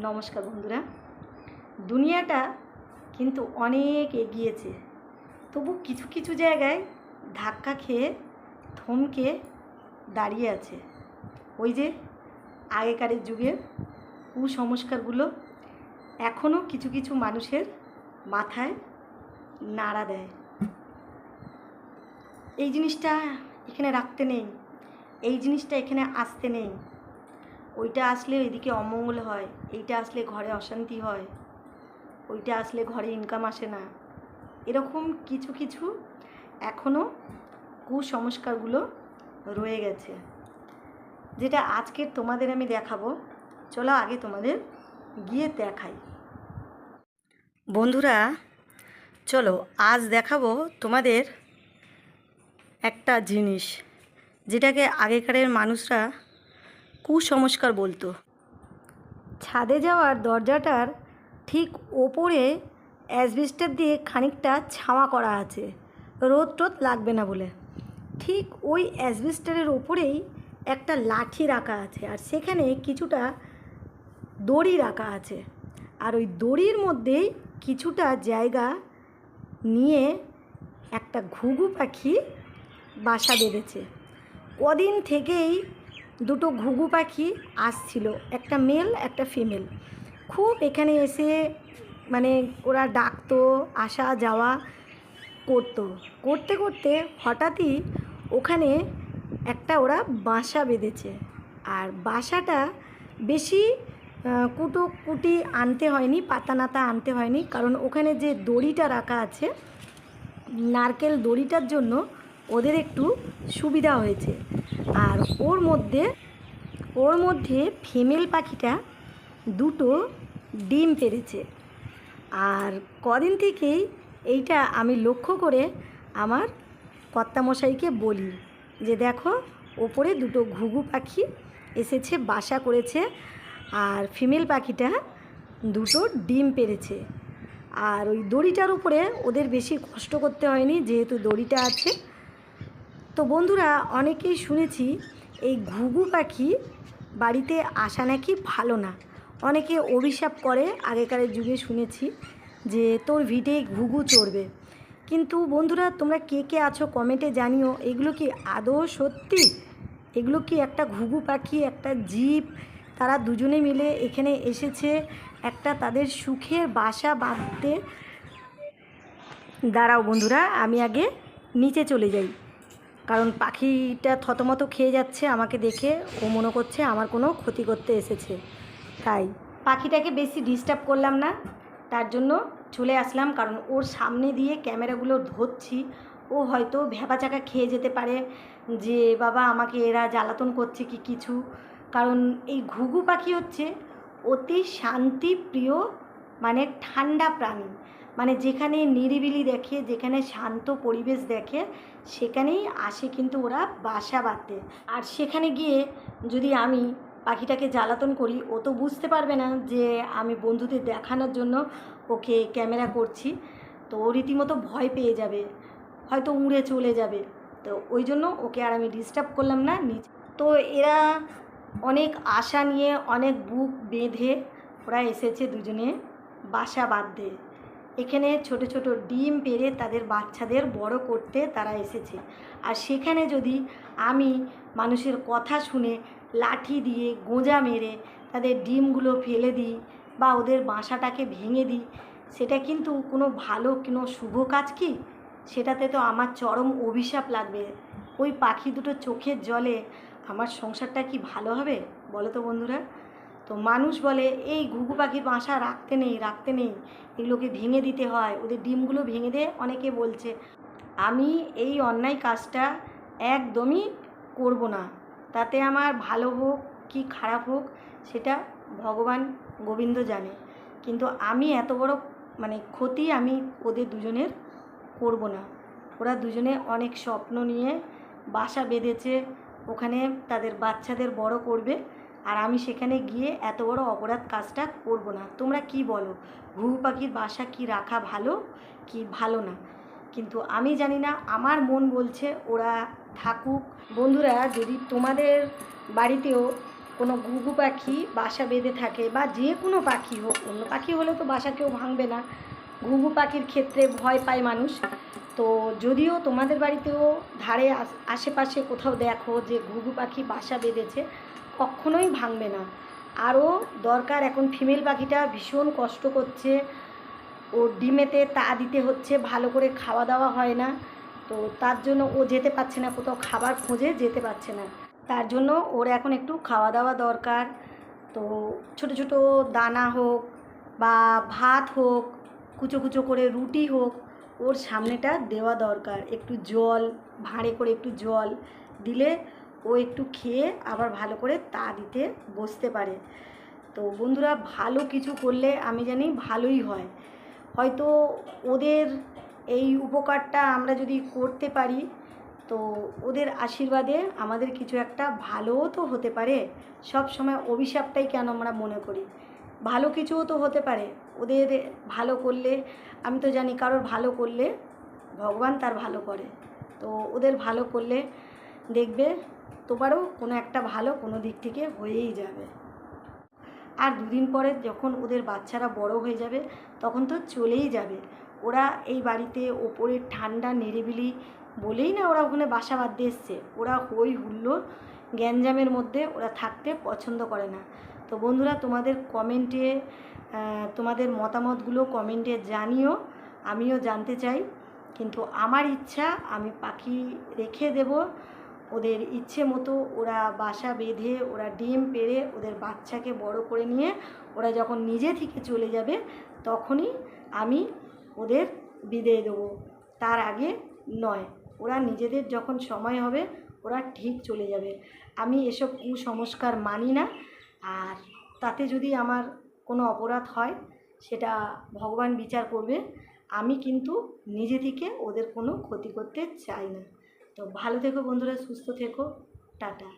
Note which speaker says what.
Speaker 1: নমস্কার বন্ধুরা। দুনিয়াটা কিন্তু অনেক এগিয়েছে। তবু কিছু কিছু জায়গায় ধাক্কা খেয়ে, থমকে দাঁড়িয়ে আছে। ওই যে আগেকারের যুগের কুসংস্কারগুলো এখনও কিছু কিছু মানুষের মাথায় নাড়া দেয়। এই জিনিসটা এখানে রাখতে নেই। এই জিনিসটা এখানে আসতে নেই। ওইটা আসলে এদিকে অমঙ্গল হয়, এইটা আসলে ঘরে অশান্তি হয়, ওইটা আসলে ঘরে ইনকাম আসে না। এরকম কিছু কিছু এখনও কুসংস্কারগুলো রয়ে গেছে। যেটা আজকের তোমাদের আমি দেখাবো, চলো আগে তোমাদের গিয়ে দেখাই। বন্ধুরা, চলো আজ দেখাবো তোমাদের একটা জিনিস, যেটাকে আগেকারের মানুষরা কুসংস্কার বলতো। ছাদে যাওয়ার দরজাটার ঠিক ওপরে অ্যাসবেস্টার দিয়ে খানিকটা ছাওয়া করা আছে। রোদ টোদ লাগবে না বলে। ঠিক ওই অ্যাসবেস্টারের ওপরেই একটা লাঠি রাখা আছে আর সেখানে কিছুটা দড়ি রাখা আছে। আর ওই দড়ির মধ্যেই কিছুটা জায়গা নিয়ে একটা ঘুঘু পাখি বাসা বেঁধেছে। কদিন থেকেই দুটো ঘুঘু পাখি আসছিল, একটা মেল একটা ফিমেল খুব এখানে এসে মানে ওরা ডাকতো, আসা যাওয়া করতো। করতে করতে হঠাৎই ওখানে একটা ওরা বাসা বেঁধেছে। আর বাসাটা বেশি কুটো কুটি আনতে হয়নি পাতা নাতা আনতে হয়নি। কারণ ওখানে যে দড়িটা রাখা আছে, নারকেল দড়িটার জন্য ওদের একটু সুবিধা হয়েছে। আর ওর মধ্যে ওর মধ্যে ফিমেল পাখিটা দুটো ডিম পেরেছে। আর কদিন থেকেই এইটা আমি লক্ষ্য করে আমার কর্তামশাইকে বলি যে, দেখো, ওপরে দুটো ঘুঘু পাখি এসেছে, বাসা করেছে, আর ফিমেল পাখিটা দুটো ডিম পেরেছে। আর ওই দড়িটার উপরে ওদের বেশি কষ্ট করতে হয়নি, যেহেতু দড়িটা আছে তো বন্ধুরা, অনেকেই শুনেছি এই ঘুঘু পাখি বাড়িতে আসা নাকি ভালো না। অনেকে অভিশাপ করে আগেকারের যুগে শুনেছি যে তোর ভিটে ঘুঘু চড়বে। কিন্তু বন্ধুরা, তোমরা কে কে আছো কমেন্টে জানিও, এগুলো কি আদৌ সত্যি? এগুলো কি একটা ঘুঘু পাখি, একটা জীব? তারা দুজনে মিলে এখানে এসেছে একটা তাদের সুখের বাসা বাঁধতে। দাঁড়াও বন্ধুরা, আমি আগে নিচে চলে যাই। কারণ পাখিটা থতমত খেয়ে যাচ্ছে আমাকে দেখে। ও মনে করছে আমার কোনো ক্ষতি করতে এসেছে। তাই পাখিটাকে বেশি ডিস্টার্ব করলাম না। তার জন্য চলে আসলাম কারণ ওর সামনে দিয়ে ক্যামেরাগুলো ধরছি। ও হয়তো ভেপা চাকা খেয়ে যেতে পারে যে, বাবা, আমাকে এরা জ্বালাতন করছে কি কিছু? কারণ এই ঘুঘু পাখি হচ্ছে অতি শান্তিপ্রিয় মানে ঠান্ডা প্রাণী। মানে যেখানে নিরিবিলি দেখে, যেখানে শান্ত পরিবেশ দেখে, সেখানেই আসে কিন্তু ওরা বাসা বাঁধতে। আর সেখানে গিয়ে যদি আমি পাখিটাকে জ্বালাতন করি, ও তো বুঝতে পারবে না যে আমি বন্ধুদের দেখানোর জন্য ওকে ক্যামেরা করছি। তো ও রীতিমতো ভয় পেয়ে যাবে, হয়তো উড়ে চলে যাবে। তো ওই জন্য ওকে আর আমি ডিস্টার্ব করলাম না নিচ তো এরা অনেক আশা নিয়ে, অনেক বুক বেঁধে ওরা এসেছে দুজনে বাসা বাঁধতে। এখানে ছোট ছোট ডিম পেড়ে তাদের বাচ্চাদের বড় করতে তারা এসেছে। আর সেখানে যদি আমি মানুষের কথা শুনে লাঠি দিয়ে গোঁজা মেরে তাদের ডিমগুলো ফেলে দিই বা ওদের বাসাটাকে ভেঙে দিই, সেটা কিন্তু কোনো ভালো কোনো শুভ কাজ কি? সেটাতে তো আমার চরম অভিশাপ লাগবে। ওই পাখি দুটো চোখের জলে আমার সংসারটা কি ভালো হবে? বলো তো বন্ধুরা। তো মানুষ বলে, এই ঘুঘু পাখির বাসা রাখতে নেই রাখতে নেই। এগুলোকে ভেঙে দিতে হয়। ওদের ডিমগুলো ভেঙে দে অনেকে বলছে, আমি এই অন্যায় কাজটা একদমই করব না। তাতে আমার ভালো হোক কি খারাপ হোক, সেটা ভগবান গোবিন্দ জানে। কিন্তু আমি এত বড় মানে ক্ষতি আমি ওদের দুজনের করব না। ওরা দুজনে অনেক স্বপ্ন নিয়ে বাসা বেঁধেছে। ওখানে তাদের বাচ্চাদের বড় করবে। আর আমি সেখানে গিয়ে এত বড় অপরাধ কাজটা করব না। তোমরা কি বলো? ঘুঘু পাখির বাসা কি রাখা ভালো, কি ভালো না? কিন্তু আমি জানি না, আমার মন বলছে ওরা থাকুক। বন্ধুরা, যদি তোমাদের বাড়িতেও কোনো ঘুঘু পাখি বাসা বেঁধে থাকে বা যে কোনো পাখি হোক, অন্য পাখি হলে তো বাসা কেউ ভাঙবে না। ঘুঘু পাখির ক্ষেত্রে ভয় পায় মানুষ। তো যদিও তোমাদের বাড়িতেও ধারে আশেপাশে কোথাও দেখো যে ঘুঘু পাখি বাসা বেঁধেছে কখনোই ভাঙবে না। আরও দরকার এখন ফিমেল পাখিটা ভীষণ কষ্ট করছে। ওর ডিমেতে তা দিতে হচ্ছে, ভালো করে খাওয়া দাওয়া হয় না। তো তার জন্য ও যেতে পারছে না, কোথাও খাবার খোঁজে যেতে পারছে না। তার জন্য ওর এখন একটু খাওয়া দাওয়া দরকার। তো ছোট ছোট দানা হোক বা ভাত হোক, কুচো কুচো করে রুটি হোক, ওর সামনেটা দেওয়া দরকার। একটু জল, ভাঁড়ে করে একটু জল দিলে ও একটু খেয়ে আবার ভালো করে তা দিতে বসতে পারে। তো বন্ধুরা, ভালো কিছু করলে আমি জানি ভালোই হয়। হয়তো ওদের এই উপকারটা আমরা যদি করতে পারি, তো ওদের আশীর্বাদে আমাদের কিছু একটা ভালোও তো হতে পারে। সব সময় অভিশাপটাই কেন আমরা মনে করি? ভালো কিছুও তো হতে পারে। ওদের ভালো করলে, আমি তো জানি কারোর ভালো করলে ভগবান তার ভালো করে। তো ওদের ভালো করলে দেখবে তোমারও কোনো একটা ভালো কোনো দিক থেকে হয়েই যাবে। আর দুদিন পরে যখন ওদের বাচ্চারা বড় হয়ে যাবে, তখন তো চলেই যাবে। ওরা এই বাড়িতে ওপরে ঠান্ডা নিরিবিলি বলেই না ওরা ওখানে বাসা বাঁধতে এসছে। ওরা হই হুল্লোড় গ্যাঞ্জামের মধ্যে ওরা থাকতে পছন্দ করে না। তো বন্ধুরা, তোমাদের কমেন্টে তোমাদের মতামতগুলো কমেন্টে জানিও, আমিও জানতে চাই। কিন্তু আমার ইচ্ছা, আমি পাখি রেখে দেব। ওদের ইচ্ছে মতো ওরা বাসা বেঁধে, ওরা ডিম পেড়ে, ওদের বাচ্চাকে বড় করে নিয়ে ওরা যখন নিজে থেকে চলে যাবে, তখনই আমি ওদের বিদায় দেবো। তার আগে নয়, ওরা নিজেদের যখন সময় হবে, ওরা ঠিক চলে যাবে। আমি এসব কুসংস্কার মানি না। আর তাতে যদি আমার কোনো অপরাধ হয়, সেটা ভগবান বিচার করবে। আমি কিন্তু নিজে থেকে ওদের কোনো ক্ষতি করতে চাই না। তো ভালো থেকো বন্ধুরা সুস্থ থেকো টাটা।